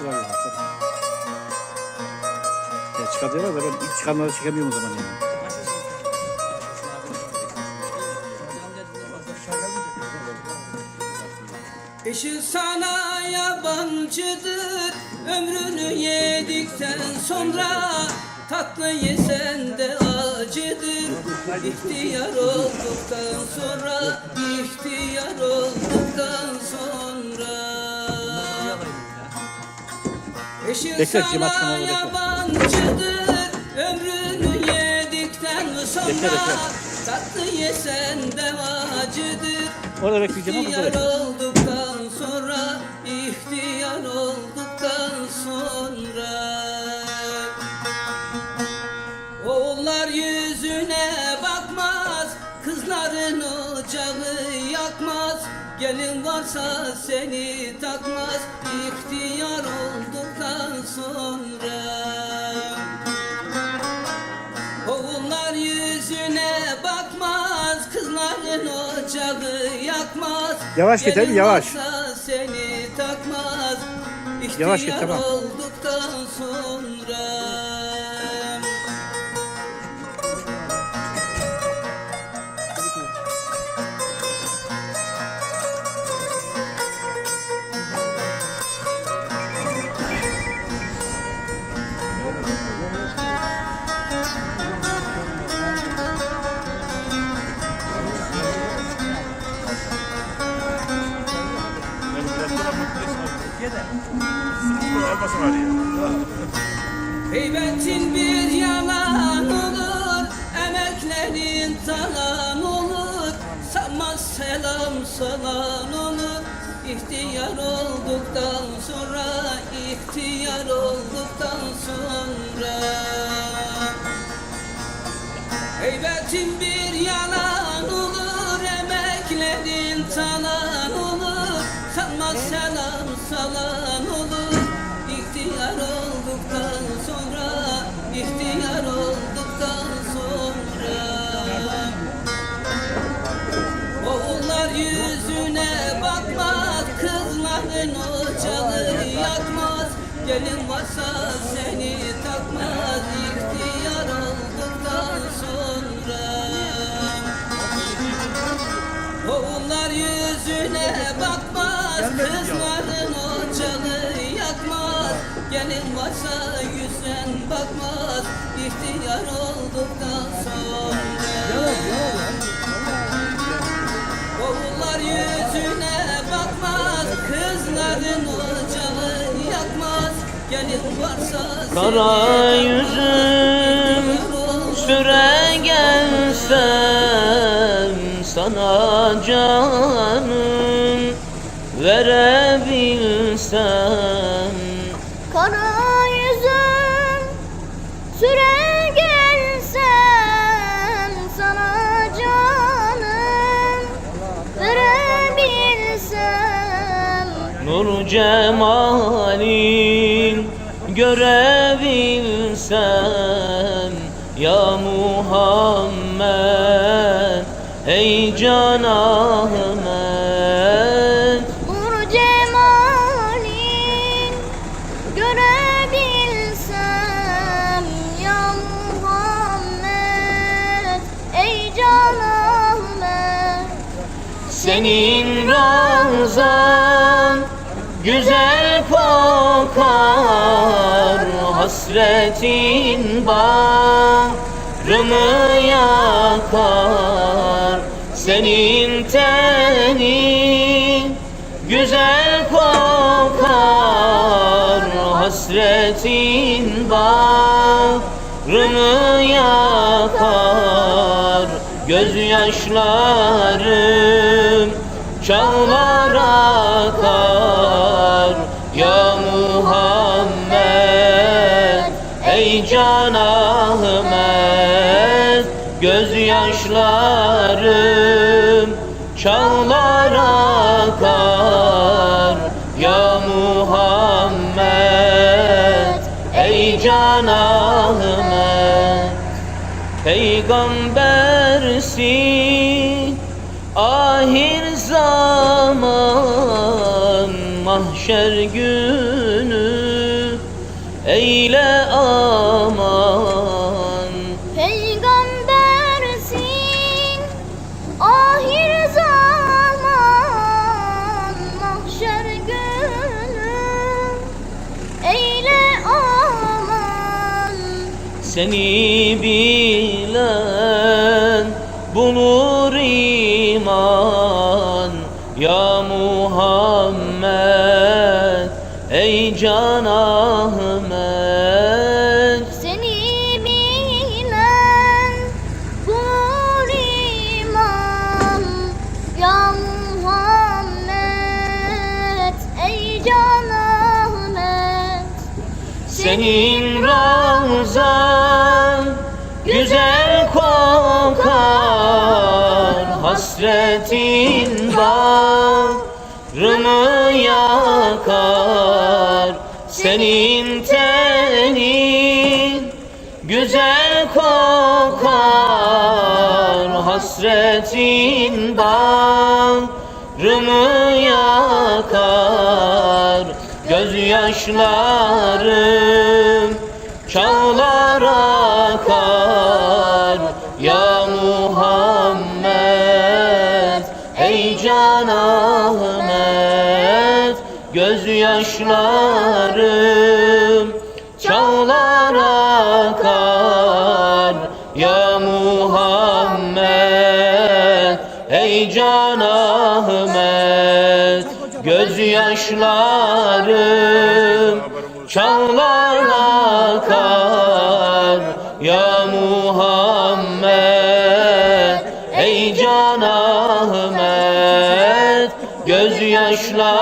çıktılar ya. Ya çıkartıyorlar da ben ilk çıkanları çekemiyorum o zaman yani. Eşi sana yabancıdır Ömrünü yedikten sonra Tatlı yesen de acıdır İhtiyar olduktan sonra Bekle, sana Kanalı bekle. Ömrünü yedikten sonra Bekle, bekle. Tatlı yesen de acıdır Orada bekleyeceğim ama burada olduktan sonra, ihtiyar olduktan sonra kızların ocağı yakmaz Gelin varsa seni takmaz, ihtiyar olduktan sonra Oğullar yüzüne bakmaz, kızların ocağı yakmaz. Yavaş git, hadi, yavaş. varsa seni takmaz. Yavaş git, İhtiyar tamam. olduktan Heybetin bir yalan olur, emeklerin talan olur. Sanmaz selam salan olur. İhtiyar olduktan sonra, ihtiyar olduktan sonra. Heybetin bir yalan Gelin varsa seni takmaz, ihtiyar olduktan sonra. Oğullar yüzüne bakmaz, kızların ocağı yakmaz. Gelin varsa yüzden bakmaz, ihtiyar olduktan sonra. Oğullar yüzüne bakmaz, kızların varsa Kara yüzüm süre gelsem sana canım verebilsem. Kara yüzüm süre gelsem sana canım verebilsem. Nur cemalin görebilsem Ya Muhammed ey Can Ahmet. Nur cemalin görebilsem ya Muhammed ey Can Ahmet. Senin razan güzel kokar Hasretin bağrımı yakar. Senin tenin güzel kokar. Hasretin bağrımı yakar. Gözyaşlarım çağlar akar Ey Can Ahmet Gözyaşlarım çağlar akar. Ya Muhammed Ey Can Ahmet Peygambersin. Ahir zaman mahşer günü eyle Seni bilen bulur iman. Ya Senin ravzan güzel kokar Hasretin bağrımı yakar. Senin tenin güzel kokar Hasretin bağrımı yakar. Gözyaşlarım Gözyaşlarım çağlar akar. Ya Muhammed ey Can Ahmet Gözyaşlarım çağlar akar. Ya Ahmet Gözyaşlarım